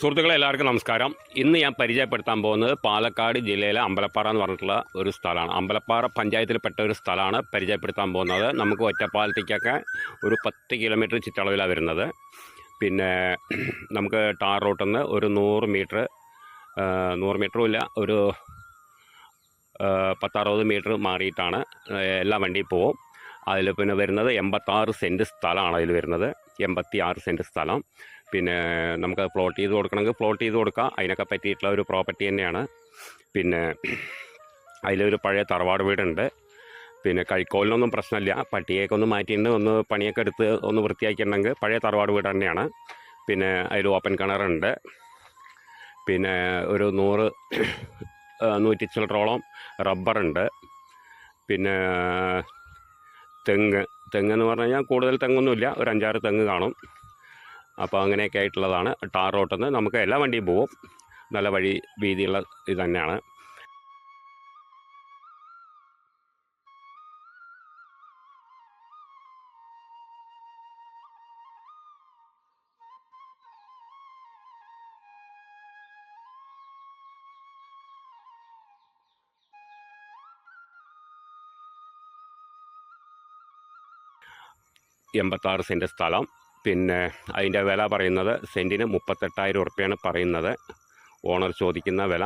സുഹൃത്തുക്കളെ എല്ലാവർക്കും നമസ്കാരം. ഇന്ന് ഞാൻ പരിചയപ്പെടുത്താൻ പോകുന്നത് പാലക്കാട് ജില്ലയിലെ അമ്പലപ്പാറ എന്ന് പറഞ്ഞിട്ടുള്ള ഒരു സ്ഥലമാണ്. അമ്പലപ്പാറ പഞ്ചായത്തിൽപ്പെട്ട ഒരു സ്ഥലമാണ് പരിചയപ്പെടുത്താൻ പോകുന്നത്. നമുക്ക് ഒറ്റപ്പാലത്തേക്കൊക്കെ ഒരു പത്ത് കിലോമീറ്റർ ചുറ്റളവിലാണ് വരുന്നത്. പിന്നെ നമുക്ക് ടാർ റോട്ടിൽ നിന്ന് ഒരു നൂറ് മീറ്റർ നൂറ് മീറ്ററും ഇല്ല ഒരു പത്തറുപത് മീറ്റർ മാറിയിട്ടാണ് എല്ലാ വണ്ടിയും പോവും. അതിൽ പിന്നെ വരുന്നത് എൺപത്താറ് സെന്റ് സ്ഥലമാണ് അതിൽ വരുന്നത്. എൺപത്തി ആറ് സെന്റ് സ്ഥലം. പിന്നെ നമുക്ക് പ്ലോട്ട് ചെയ്ത് കൊടുക്കണമെങ്കിൽ പ്ലോട്ട് ചെയ്ത് കൊടുക്കാം. അതിനൊക്കെ പറ്റിയിട്ടുള്ള ഒരു പ്രോപ്പർട്ടി തന്നെയാണ്. പിന്നെ അതിലൊരു പഴയ തറവാട് വീടുണ്ട്. പിന്നെ കഴിക്കോലിനൊന്നും പ്രശ്നമില്ല. പട്ടിയൊക്കെ ഒന്ന് മാറ്റിയിട്ട് ഒന്ന് പണിയൊക്കെ എടുത്ത് ഒന്ന് വൃത്തിയാക്കിയിട്ടുണ്ടെങ്കിൽ പഴയ തറവാട് വീട് തന്നെയാണ്. പിന്നെ അതിൽ ഓപ്പൺ കിണറുണ്ട് പിന്നെ ഒരു നൂറ് നൂറ്റി ചില്ലറോളം റബ്ബറുണ്ട് പിന്നെ തെങ്ങ്. തെങ്ങ് എന്ന് പറഞ്ഞു കഴിഞ്ഞാൽ കൂടുതൽ തെങ്ങൊന്നുമില്ല. ഒരു അഞ്ചാറ് തെങ്ങ് കാണും. അപ്പോൾ അങ്ങനെയൊക്കെ ആയിട്ടുള്ളതാണ് ടാർ റോട്ടിൽ നിന്ന് നമുക്ക് എല്ലാ വണ്ടിയും പോവും. നല്ല വഴി വീതിയുള്ള ഇത് തന്നെയാണ്. എൺപത്താറ് സെന്റ് സ്ഥലം. പിന്നെ അതിന്റെ വില പറയുന്നത് സെന്റിന് മുപ്പത്തെട്ടായിരം ഉറുപ്പ്യാണ് പറയുന്നത്. ഓണർ ചോദിക്കുന്ന വില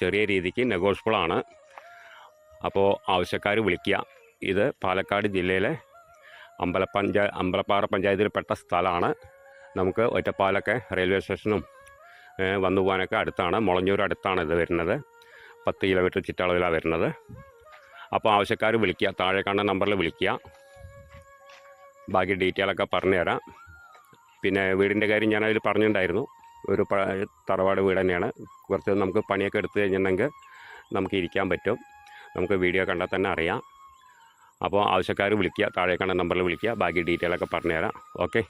ചെറിയ രീതിക്ക് നെഗോഷ്യബിൾ ആണ്. അപ്പോൾ ആവശ്യക്കാർ വിളിക്കുക. ഇത് പാലക്കാട് ജില്ലയിലെ അമ്പലപ്പഞ്ചാ അമ്പലപ്പാറ പഞ്ചായത്തിൽപ്പെട്ട സ്ഥലമാണ്. നമുക്ക് ഒറ്റപ്പാലൊക്കെ റെയിൽവേ സ്റ്റേഷനും വന്നു പോകാനൊക്കെ അടുത്താണ്. മുളഞ്ഞൂർ അടുത്താണ് ഇത് വരുന്നത്. പത്ത് കിലോമീറ്റർ ചുറ്റളവിലാണ് വരുന്നത്. അപ്പോൾ ആവശ്യക്കാർ വിളിക്കുക. താഴെ കാണുന്ന നമ്പറിൽ വിളിക്കുക. ബാക്കി ഡീറ്റെയിലൊക്കെ പറഞ്ഞു തരാം പിന്നെ വീടിന്റെ കാര്യം ഞാനതിൽ പറഞ്ഞിട്ടുണ്ടായിരുന്നു. ഒരു തറവാട് വീട് തന്നെയാണ്. കുറച്ച് നമുക്ക് പണിയൊക്കെ എടുത്തു കഴിഞ്ഞിട്ടുണ്ടെങ്കിൽ നമുക്ക് ഇരിക്കാൻ പറ്റും. നമുക്ക് വീഡിയോ കണ്ടാൽ തന്നെ അറിയാം. അപ്പോൾ ആവശ്യക്കാർ വിളിക്കുക താഴെ കണ്ട നമ്പറിൽ വിളിക്കുക. ബാക്കി ഡീറ്റെയിലൊക്കെ പറഞ്ഞു തരാം ഓക്കെ.